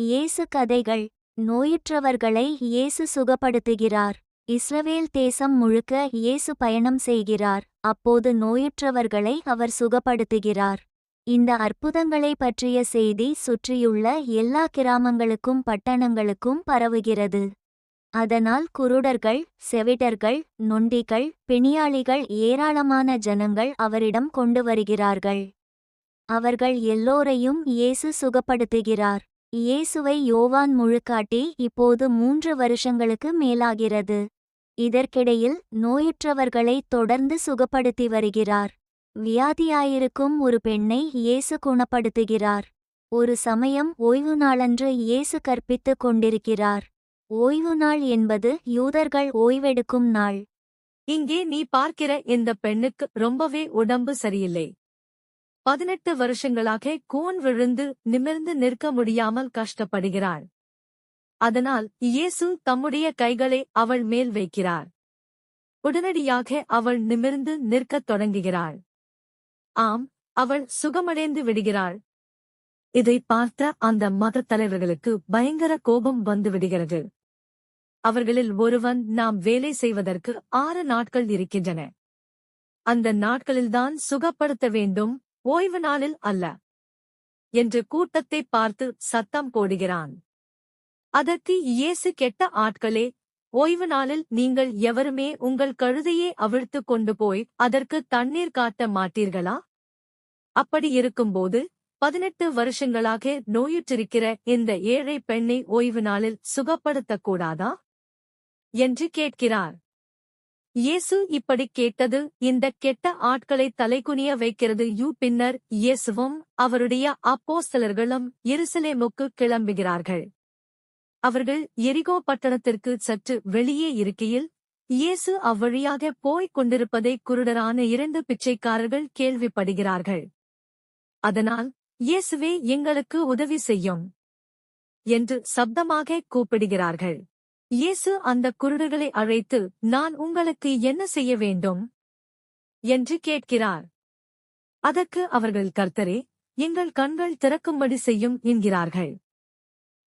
இயேசு கதைகள் நோயுற்றவர்களை இயேசு சுகப்படுத்துகிறார். இஸ்ரவேல் தேசம் முழுக்க இயேசு பயணம் செய்கிறார். அப்போது நோயுற்றவர்களை அவர் சுகப்படுத்துகிறார். இந்த அற்புதங்களை பற்றிய செய்தி சுற்றியுள்ள எல்லா கிராமங்களுக்கும் பட்டணங்களுக்கும் பரவுகிறது. அதனால் குருடர்கள் செவிடர்கள் நொண்டிகள் பிணியாளிகள் ஏராளமான ஜனங்கள் அவரிடம் கொண்டு வருகிறார்கள். அவர்கள் எல்லோரையும் இயேசு சுகப்படுத்துகிறார். இயேசுவை யோவான் முழுக்காட்டி இப்போது மூன்று வருஷங்களுக்கு மேலாகிறது. இதற்கிடையில் நோயுற்றவர்களை தொடர்ந்து சுகப்படுத்தி வருகிறார். வியாதியாயிருக்கும் ஒரு பெண்ணை இயேசு குணப்படுத்துகிறார். ஒரு சமயம் ஓய்வு நாளன்று இயேசு கற்பித்துக் கொண்டிருக்கிறார். ஓய்வு நாள் என்பது யூதர்கள் ஓய்வெடுக்கும் நாள். இங்கே நீ பார்க்கிற இந்த பெண்ணுக்கு ரொம்பவே உடம்பு சரியில்லை. பதினெட்டு வருஷங்களாக கூன் விழுந்து நிமிர்ந்து நிற்க முடியாமல் கஷ்டப்படுகிறாள். அதனால் இயேசு தம்முடைய கைகளை அவள் மேல் வைக்கிறார். உடனடியாக அவள் நிமிர்ந்து நிற்கத் தொடங்குகிறாள். ஆம் அவள் சுகமடைந்து விடுகிறாள். இதை பார்த்த அந்த மதத் தலைவர்களுக்கு பயங்கர கோபம் வந்து விடுகிறது. அவர்களில் ஒருவன் நாம் வேலை செய்வதற்கு ஆறு நாட்கள் இருக்கின்றன. அந்த நாட்களில்தான் சுகப்படுத்த வேண்டும் ஓய்வு நாளில் அல்ல. என்று கூட்டத்தை பார்த்து சத்தம் போடுகிறான். அதற்கு இயேசு கெட்ட ஆட்களே ஓய்வு நாளில் நீங்கள் எவருமே உங்கள் கழுதையை அவிழ்த்துக் கொண்டு போய் அதற்கு தண்ணீர் காட்ட மாட்டீர்களா? அப்படி இருக்கும்போது பதினெட்டு வருஷங்களாக நோயுற்றிருக்கிற இந்த ஏழை பெண்ணை ஓய்வு நாளில் சுகப்படுத்தக்கூடாதா? என்று கேட்கிறார். இயேசு இப்படி கேட்டது இந்த கெட்ட ஆட்களை தலைகுனிய வைக்கிறது. யூ பின்னர் இயேசுவும் அவருடைய அப்போஸ்தலர்களும் எருசலேமுக்கு கிளம்புகிறார்கள். அவர்கள் எரிகோ பட்டணத்திற்கு சற்று வெளியே இருக்கையில் இயேசு அவ்வழியாக போய்க் கொண்டிருப்பதை குருடரான இரண்டு பிச்சைக்காரர்கள் கேள்விப்படுகிறார்கள். அதனால் இயேசுவே எங்களுக்கு உதவி செய்யும் என்று சப்தமாக கூப்பிடுகிறார்கள். இயேசு அந்த குருடர்களை அழைத்து நான் உங்களுக்கு என்ன செய்ய வேண்டும் என்று கேட்கிறார். அதற்கு அவர்கள் கர்த்தரே எங்கள் கண்கள் திறக்கும்படி செய்யும் என்கிறார்கள்.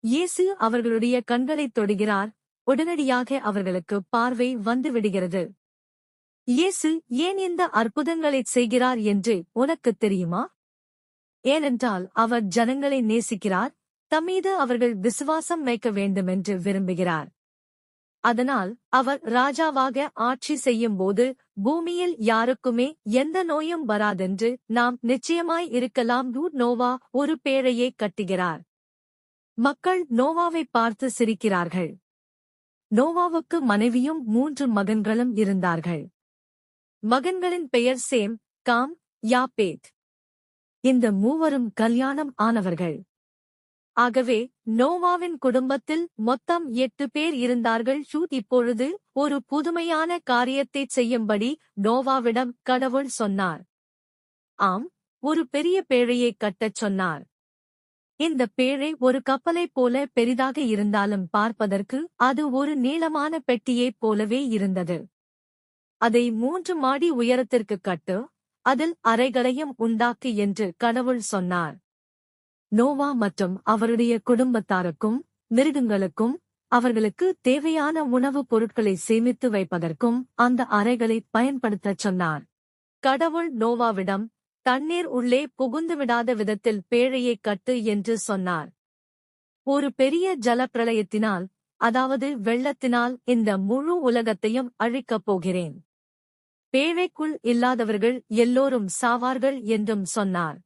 இயேசு அவர்களுடைய கண்களைத் தொடுகிறார். உடனடியாக அவர்களுக்கு பார்வை வந்துவிடுகிறது. இயேசு ஏன் இந்த அற்புதங்களைச் செய்கிறார் என்று உனக்குத் தெரியுமா? ஏனென்றால் அவர் ஜனங்களை நேசிக்கிறார். தம்மீது அவர்கள் விசுவாசம் வைக்க வேண்டுமென்று விரும்புகிறார். அதனால் அவர் ராஜாவாக ஆட்சி செய்யும்போது பூமியில் யாருக்குமே எந்த நோயும் வராதென்று நாம் நிச்சயமாய் இருக்கலாம். ரூட் நோவா ஒரு பேழையை கட்டுகிறார். மக்கள் நோவாவை பார்த்து சிரிக்கிறார்கள். நோவாவுக்கு மனைவியும் மூன்று மகன்களும் இருந்தார்கள். மகன்களின் பெயர் சேம் காம் யாபேத் இந்த மூவரும் கல்யாணம் ஆனவர்கள். ஆகவே நோவாவின் குடும்பத்தில் மொத்தம் எட்டு பேர் இருந்தார்கள். ஷூட் இப்பொழுது ஒரு புதுமையான காரியத்தைச் செய்யும்படி நோவாவிடம் கடவுள் சொன்னார். ஆம் ஒரு பெரிய பேழையைக் கட்டச் சொன்னார். இந்த பேழை ஒரு கப்பலைப் போல பெரிதாக இருந்தாலும் பார்ப்பதற்கு அது ஒரு நீளமான பெட்டியைப் போலவே இருந்தது. அதை மூன்று மாடி உயரத்திற்கு கட்டு அதில் அறைகளையும் உண்டாக்கு என்று கடவுள் சொன்னார். நோவா மற்றும் அவருடைய குடும்பத்தாருக்கும் மிருகங்களுக்கும் அவர்களுக்கு தேவையான உணவுப் பொருட்களை சேமித்து வைப்பதற்கும் அந்த அறைகளை பயன்படுத்தச் சொன்னார். கடவுள் நோவாவிடம் தண்ணீர் உள்ளே புகுந்துவிடாத விதத்தில் பேழையைக் கட்டு என்று சொன்னார். ஒரு பெரிய ஜலப்பிரளயத்தினால் அதாவது வெள்ளத்தினால் இந்த முழு உலகத்தையும் அழிக்கப் போகிறேன். பேழைக்குள் இல்லாதவர்கள் எல்லோரும் சாவார்கள் என்றும் சொன்னார்.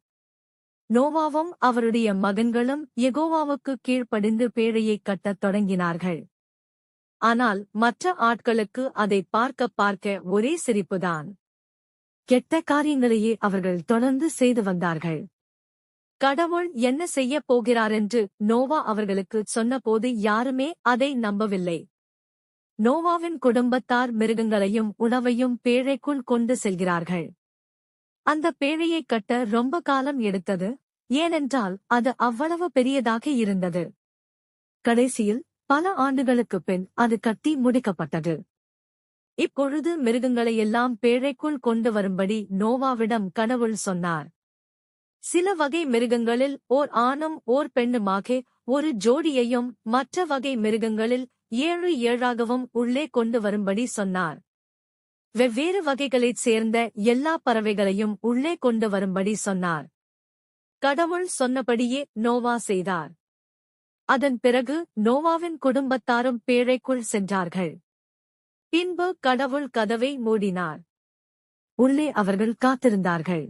நோவாவும் அவருடைய மகன்களும் எகோவாவுக்கு கீழ்ப்படிந்து பேழையைக் கட்டத் தொடங்கினார்கள். ஆனால் மற்ற ஆட்களுக்கு அதை பார்க்க பார்க்க ஒரே சிரிப்புதான். கெட்ட காரியங்களையே அவர்கள் தொடர்ந்து செய்து வந்தார்கள். கடவுள் என்ன செய்யப் போகிறாரென்று நோவா அவர்களுக்கு சொன்னபோது யாருமே அதை நம்பவில்லை. நோவாவின் குடும்பத்தார் மிருகங்களையும் உணவையும் பேழைக்குள் கொண்டு செல்கிறார்கள். அந்த பேழையைக் கட்ட ரொம்ப காலம் எடுத்தது. ஏனென்றால் அது அவ்வளவு பெரியதாக இருந்தது. கடைசியில் பல ஆண்டுகளுக்குப் பின் அது கட்டி முடிக்கப்பட்டது. இப்பொழுது மிருகங்களையெல்லாம் பேழைக்குள் கொண்டு வரும்படி நோவாவிடம் கடவுள் சொன்னார். சில வகை மிருகங்களில் ஓர் ஆணும் ஓர் பெண்ணுமாக ஒரு ஜோடியையும் மற்ற வகை மிருகங்களில் ஏழு ஏழாகவும் உள்ளே கொண்டு வரும்படி சொன்னார். வெவ்வேறு வகைகளைச் சேர்ந்த எல்லா பறவைகளையும் உள்ளே கொண்டு வரும்படி சொன்னார். கடவுள் சொன்னபடியே நோவா செய்தார். அதன் பிறகு நோவாவின் குடும்பத்தாரும் பேழைக்குள் சென்றார்கள். பின்பு கடவுள் கதவை மூடினார். உள்ளே அவர்கள் காத்திருந்தார்கள்.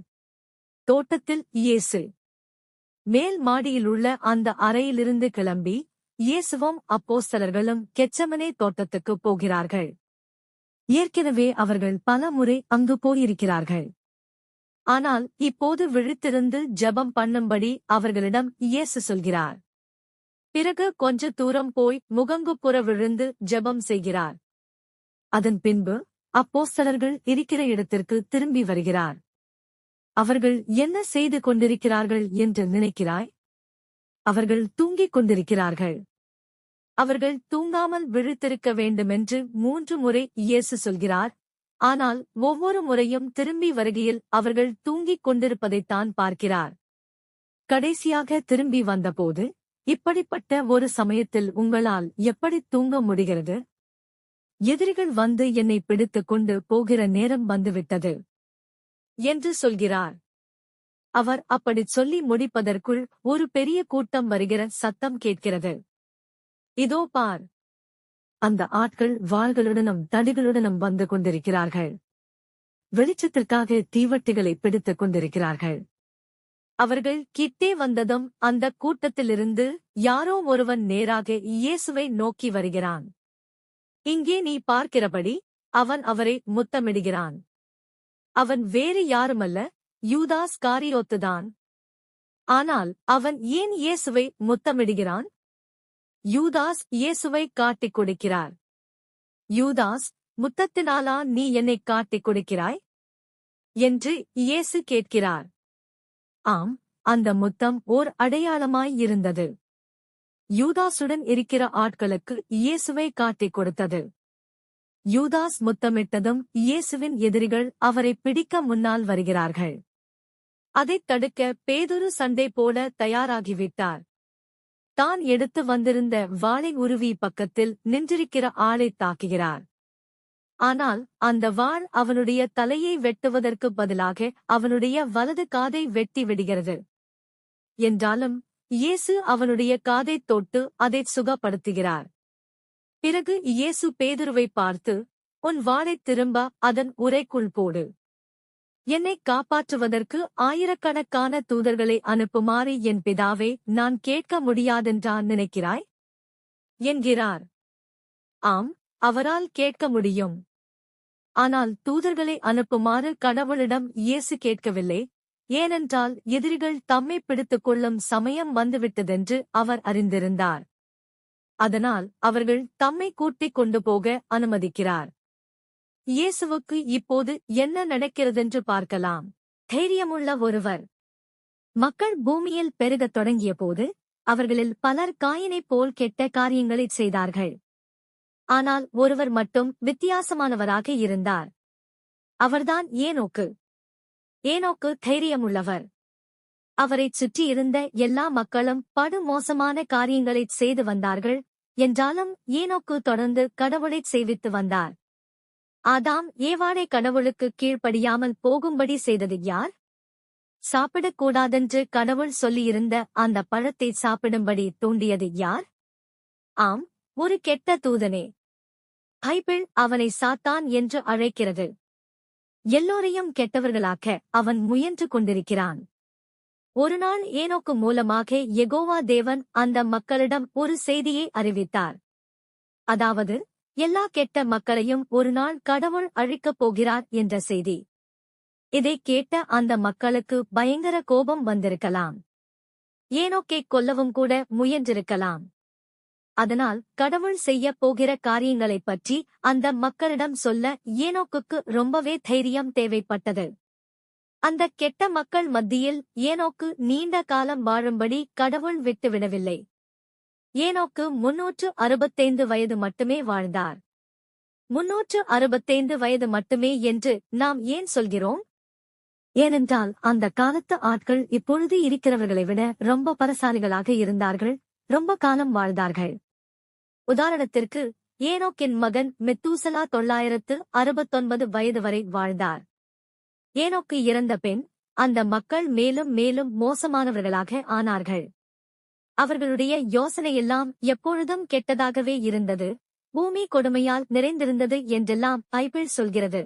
தோட்டத்தில் இயேசு. மேல் மாடியில் உள்ள அந்த அறையிலிருந்து கிளம்பி இயேசுவும் அப்போஸ்தலர்களும் கெச்சமனே தோட்டத்துக்குப் போகிறார்கள். ஏற்கனவே அவர்கள் பல முறை அங்கு போயிருக்கிறார்கள். ஆனால் இப்போது விழித்திருந்து ஜெபம் பண்ணும்படி அவர்களிடம் இயேசு சொல்கிறார். பிறகு கொஞ்ச தூரம் போய் முகங்குப்புற விழுந்து ஜெபம் செய்கிறார். அதன் பின்பு அப்போஸ்தலர்கள் இருக்கிற இடத்திற்கு திரும்பி வருகிறார். அவர்கள் என்ன செய்து கொண்டிருக்கிறார்கள் என்று நினைக்கிறாய்? அவர்கள் தூங்கிக் கொண்டிருக்கிறார்கள். அவர்கள் தூங்காமல் விழித்திருக்க வேண்டுமென்று மூன்று முறை இயேசு சொல்கிறார். ஆனால் ஒவ்வொரு முறையும் திரும்பி வருகையில் அவர்கள் தூங்கிக் கொண்டிருப்பதைத்தான் பார்க்கிறார். கடைசியாக திரும்பி வந்தபோது இப்படிப்பட்ட ஒரு சமயத்தில் உங்களால் எப்படி தூங்க முடிகிறது? எதிரிகள் வந்து என்னை பிடித்துக் கொண்டு போகிற நேரம் வந்துவிட்டது என்று சொல்கிறார். அவர் அப்படிச் சொல்லி முடிப்பதற்குள் ஒரு பெரிய கூட்டம் வருகிற சத்தம் கேட்கிறது. இதோ பார். அந்த ஆட்கள் வாள்களுடனும் தடிகளுடனும் வந்து கொண்டிருக்கிறார்கள். வெளிச்சத்திற்காக தீவட்டிகளை பிடித்துக் கொண்டிருக்கிறார்கள். அவர்கள் கிட்டே வந்ததும் அந்த கூட்டத்திலிருந்து யாரோ ஒருவன் நேராக இயேசுவை நோக்கி வருகிறான். இங்கே நீ பார்க்கிறபடி அவன் அவரை முத்தமிடுகிறான். அவன் வேறு யாருமல்ல யூதாஸ் காரியோத்துதான் ஆனால் அவன் ஏன் இயேசுவை முத்தமிடுகிறான்? யூதாஸ் இயேசுவை காட்டிக் கொடுக்கிறார். யூதாஸ் முத்தத்தினாலா நீ என்னை காட்டிக் கொடுக்கிறாய்? என்று இயேசு கேட்கிறார். ஆம் அந்த முத்தம் ஓர் அடையாளமாய் இருந்தது. யூதாசுடன் இருக்கிற ஆட்களுக்கு இயேசுவை காட்டிக் கொடுத்தது. யூதாஸ் முத்தமிட்டதும் இயேசுவின் எதிரிகள் அவரை பிடிக்க முன்னால் வருகிறார்கள். அதைத் தடுக்க பேதுரு சண்டை போல தயாராகிவிட்டார். தான் எடுத்து வந்திருந்த வாளை உருவி பக்கத்தில் நின்றிருக்கிற ஆளைத் தாக்குகிறார். ஆனால் அந்த வாள் அவனுடைய தலையை வெட்டுவதற்கு பதிலாக அவனுடைய வலது காதை வெட்டி விடுகிறது. என்றாலும் இயேசு அவனுடைய காதைத் தொட்டு அதைச் சுகப்படுத்துகிறார். பிறகு இயேசு பேதுருவை பார்த்து உன் வாளைத் திரும்ப அதன் உரைக்குள் போடு. என்னைக் காப்பாற்றுவதற்கு ஆயிரக்கணக்கான தூதர்களை அனுப்புமாறு என் பிதாவே நான் கேட்க முடியாதென்றா நினைக்கிறாய்? என்கிறார். ஆம் அவரால் கேட்க முடியும். ஆனால் தூதர்களை அனுப்புமாறு கடவுளிடம் இயேசு கேட்கவில்லை. ஏனென்றால் எதிரிகள் தம்மை பிடித்துக் கொள்ளும் சமயம் வந்துவிட்டதென்று அவர் அறிந்திருந்தார். அதனால் அவர்கள் தம்மை கூட்டிக் கொண்டு போக அனுமதிக்கிறார். இயேசுவுக்கு இப்போது என்ன நடக்கிறதென்று பார்க்கலாம். தைரியமுள்ள ஒருவர். மக்கள் பூமியில் பெருகத் தொடங்கியபோது அவர்களில் பலர் காயினைப் போல் கெட்ட காரியங்களைச் செய்தார்கள். ஆனால் ஒருவர் மட்டும் வித்தியாசமானவராக இருந்தார். அவர்தான் ஏனோக்கு. ஏனோக்கு தைரியமுள்ளவர். அவரைச் சுற்றியிருந்த எல்லா மக்களும் படு மோசமான காரியங்களைச் செய்து வந்தார்கள் என்றாலும் ஏனோக்கு தொடர்ந்து கடவுளைச் சேவித்து வந்தார். ஆதாம் ஏவாளை கடவுளுக்கு கீழ்ப்படியாமல் போகும்படி செய்தது யார்? சாப்பிடக்கூடாதென்று கடவுள் சொல்லியிருந்த அந்த பழத்தை சாப்பிடும்படி தூண்டியது யார்? ஆம் ஒரு கெட்ட தூதனே. பைபிள் அவனை சாத்தான் என்று அழைக்கிறது. எல்லோரையும் கெட்டவர்களாக்க அவன் முயன்று கொண்டிருக்கிறான். ஒருநாள் ஏனோக்கு மூலமாக எகோவா தேவன் அந்த மக்களிடம் ஒரு செய்தியை அறிவித்தார். அதாவது எல்லா கெட்ட மக்களையும் ஒரு நாள் கடவுள் அழிக்கப் போகிறார் என்ற செய்தி. இதைக் கேட்ட அந்த மக்களுக்கு பயங்கர கோபம் வந்திருக்கலாம். ஏனோக்கை கொல்லவும் கூட முயன்றிருக்கலாம். அதனால் கடவுள் செய்யப் போகிற காரியங்களைப் பற்றி அந்த மக்களிடம் சொல்ல ஏனோக்குக்கு ரொம்பவே தைரியம் தேவைப்பட்டது. அந்த கெட்ட மக்கள் மத்தியில் ஏனோக்கு நீண்ட காலம் வாழும்படி கடவுள் விட்டுவிடவில்லை. ஏனோக்கு முன்னூற்று அறுபத்தைந்து வயது மட்டுமே வாழ்ந்தார். முன்னூற்று அறுபத்தைந்து வயது மட்டுமே என்று நாம் ஏன் சொல்கிறோம்? ஏனென்றால் அந்த காலத்து ஆட்கள் இப்பொழுது இருக்கிறவர்களை விட ரொம்ப பரசாலிகளாக இருந்தார்கள் ரொம்ப காலம் வாழ்ந்தார்கள். உதாரணத்திற்கு ஏனோக்கின் மகன் மெத்தூசலா தொள்ளாயிரத்து அறுபத்தொன்பது வயது வரை வாழ்ந்தார். ஏனோக்கு இறந்த பெண் அந்த மக்கள் மேலும் மேலும் மோசமானவர்களாக ஆனார்கள். அவர்களுடைய யோசனையெல்லாம் எப்பொழுதும் கெட்டதாகவே இருந்தது. பூமி கொடுமையால் நிறைந்திருந்தது என்றெல்லாம் பைபிள் சொல்கிறது.